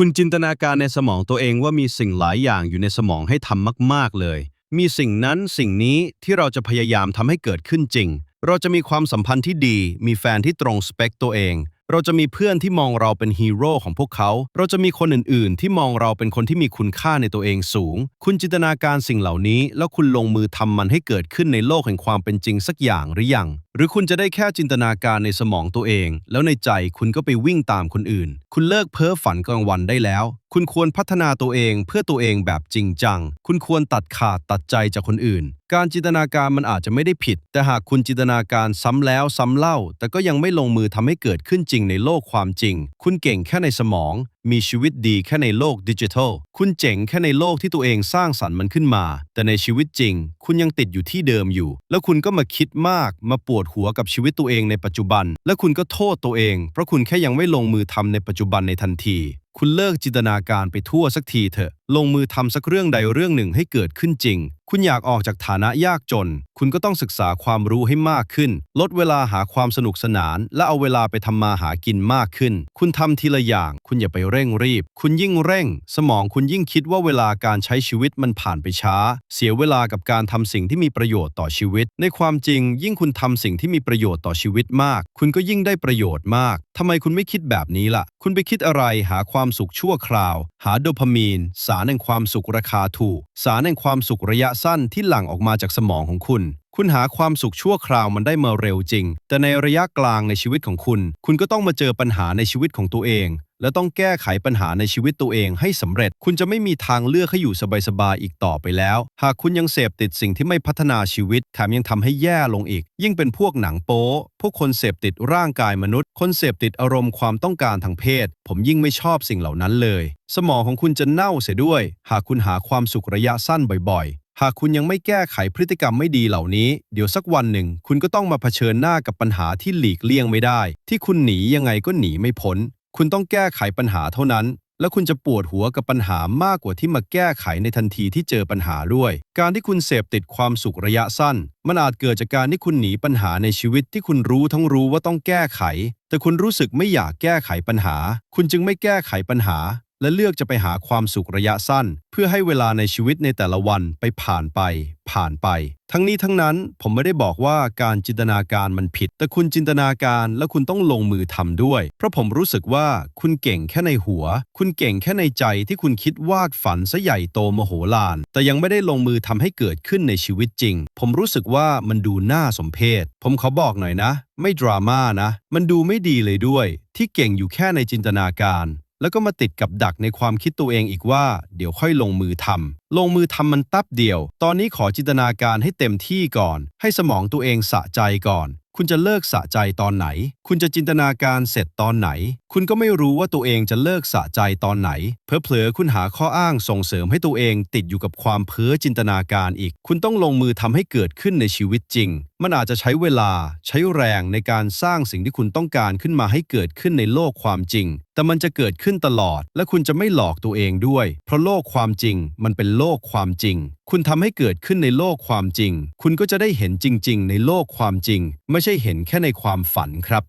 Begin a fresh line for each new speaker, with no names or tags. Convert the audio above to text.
คุณจินตนาการในสมองตัวเองว่ามีสิ่งหลายอย่างอยู่ในสมองให้ทำมาก ๆ เลย มีสิ่งนั้นสิ่งนี้ที่เราจะพยายามทำให้เกิดขึ้นจริง เราจะมีความสัมพันธ์ที่ดี มีแฟนที่ตรงสเปคตัวเอง เราจะมีเพื่อนที่มองเราเป็นฮีโร่ของพวกเขา เราจะมีคนอื่น ๆ ที่มองเราเป็นคนที่มีคุณค่าในตัวเองสูง คุณจินตนาการสิ่งเหล่านี้ แล้วคุณลงมือทำมันให้เกิดขึ้นในโลกแห่งความเป็นจริงสักอย่างหรือยัง หรือคุณจะได้แค่จินตนาการในสมองตัวเอง แล้วในใจคุณก็ไปวิ่งตามคนอื่น คุณเลิกเพ้อฝันกลางวันได้แล้ว คุณควรพัฒนาตัวเองเพื่อตัวเองแบบจริงจัง คุณควรตัดขาดตัดใจจากคนอื่น การจินตนาการมันอาจจะไม่ได้ผิด แต่หากคุณจินตนาการซ้ำแล้วซ้ำเล่า แต่ก็ยังไม่ลงมือทำให้เกิดขึ้นจริงในโลกความจริง คุณเก่งแค่ในสมอง มีชีวิตดีแค่ในโลกดิจิทัล คุณเจ๋งแค่ในโลกที่ตัวเองสร้างสรรค์มันขึ้นมา แต่ในชีวิตจริง คุณยังติดอยู่ที่เดิมอยู่ แล้วคุณก็มาคิดมาก มาปวดหัวกับชีวิตตัวเองในปัจจุบัน และคุณก็โทษตัวเอง เพราะคุณแค่ยังไม่ลงมือทำในปัจจุบันในทันที คุณเลิกจินตนาการไปทั่วสักทีเถอะลงมือทำสักเรื่องใดเรื่องหนึ่งให้เกิดขึ้นจริง คุณอยากออกจากฐานะยากจน คุณก็ต้องศึกษาความรู้ให้มากขึ้น ลดเวลาหาความสนุกสนาน และเอาเวลาไปทำมาหากินมากขึ้น คุณทำทีละอย่าง คุณอย่าไปเร่งรีบ คุณยิ่งเร่ง สมองคุณยิ่งคิดว่าเวลาการใช้ชีวิตมันผ่านไปช้า เสียเวลากับการทำสิ่งที่มีประโยชน์ต่อชีวิต ในความจริง ยิ่งคุณทำสิ่งที่มีประโยชน์ต่อชีวิตมาก คุณก็ยิ่งได้ประโยชน์มากทำไมคุณไม่คิดแบบนี้ล่ะ คุณไปคิดอะไรหาความสุขชั่วคราว หาโดพามีนสาารแห่งความสุขราคาถูก สารแห่งความสุขระยะสั้นที่หลั่งออกมาจากสมองของคุณ คุณหาความสุขชั่วคราวมันได้มาเร็วจริง แต่ในระยะกลางในชีวิตของคุณ คุณก็ต้องมาเจอปัญหาในชีวิตของตัวเอง และต้องแก้ไขปัญหาในชีวิตตัวเองให้สำเร็จ คุณจะไม่มีทางเลือกให้อยู่สบายๆอีกต่อไปแล้ว หากคุณยังเสพติดสิ่งที่ไม่พัฒนาชีวิต แถมยังทำให้แย่ลงอีก ยิ่งเป็นพวกหนังโป๊พวกคนเสพติดร่างกายมนุษย์ คนเสพติดอารมณ์ความต้องการทางเพศ ผมยิ่งไม่ชอบสิ่งเหล่านั้นเลย สมองของคุณจะเน่าเสียด้วย หากคุณหาความสุขระยะสั้นบ่อย หากคุณยังไม่แก้ไขพฤติกรรมไม่ดีเหล่านี้ เดี๋ยวสักวันหนึ่ง คุณก็ต้องมาเผชิญหน้ากับปัญหาที่หลีกเลี่ยงไม่ได้ ที่คุณหนียังไงก็หนีไม่พ้น คุณต้องแก้ไขปัญหาเท่านั้น แล้วคุณจะปวดหัวกับปัญหามากกว่าที่มาแก้ไขในทันทีที่เจอปัญหาด้วย การที่คุณเสพติดความสุขระยะสั้น มันอาจเกิดจากการที่คุณหนีปัญหาในชีวิตที่คุณรู้ทั้งรู้ว่าต้องแก้ไข แต่คุณรู้สึกไม่อยากแก้ไขปัญหา คุณจึงไม่แก้ไขปัญหา และเลือกจะไปหาความสุขระยะสั้น เพื่อให้เวลาในชีวิตในแต่ละวันไปผ่านไป ผ่านไป ทั้งนี้ทั้งนั้นผมไม่ได้บอกว่าการจินตนาการมันผิด แต่คุณจินตนาการและคุณต้องลงมือทำด้วย เพราะผมรู้สึกว่าคุณเก่งแค่ในหัว คุณเก่งแค่ในใจที่คุณคิดวาดฝันซะใหญ่โตมโหฬารแต่ยังไม่ได้ลงมือทำให้เกิดขึ้นในชีวิตจริง ผมรู้สึกว่ามันดูน่าสมเพชผมขอบอกหน่อยนะ ไม่ดราม่านะ มันดูไม่ดีเลยด้วย ที่เก่งอยู่แค่ในจินตนาการ แล้วก็มาติดกับดักในความคิดตัวเองอีกว่า เดี๋ยวค่อยลงมือทำลงมือทำมันตับเดียว ตอนนี้ขอจินตนาการให้เต็มที่ก่อน ให้สมองตัวเองสะใจก่อน คุณจะเลิกสะใจตอนไหน คุณจะจินตนาการเสร็จตอนไหน คุณก็ไม่รู้ว่าตัวเองจะเลิกสะใจตอนไหนเพลอคุณหาข้ออ้างส่งเสริมให้ตัวเองติดอยู่กับความเพ้อจินตนาการอีก คุณต้องลงมือทำให้เกิดขึ้นในชีวิตจริง มันอาจจะใช้เวลา ใช้แรงในการสร้างสิ่งที่คุณต้องการขึ้นมาให้เกิดขึ้นในโลกความจริง แต่มันจะเกิดขึ้นตลอด และคุณจะไม่หลอกตัวเองด้วย เพราะโลกความจริง มันเป็นโลกความจริง คุณทำให้เกิดขึ้นในโลกความจริง คุณก็จะได้เห็นจริง ๆ ในโลกความจริง ไม่ใช่เห็นแค่ในความฝันครับ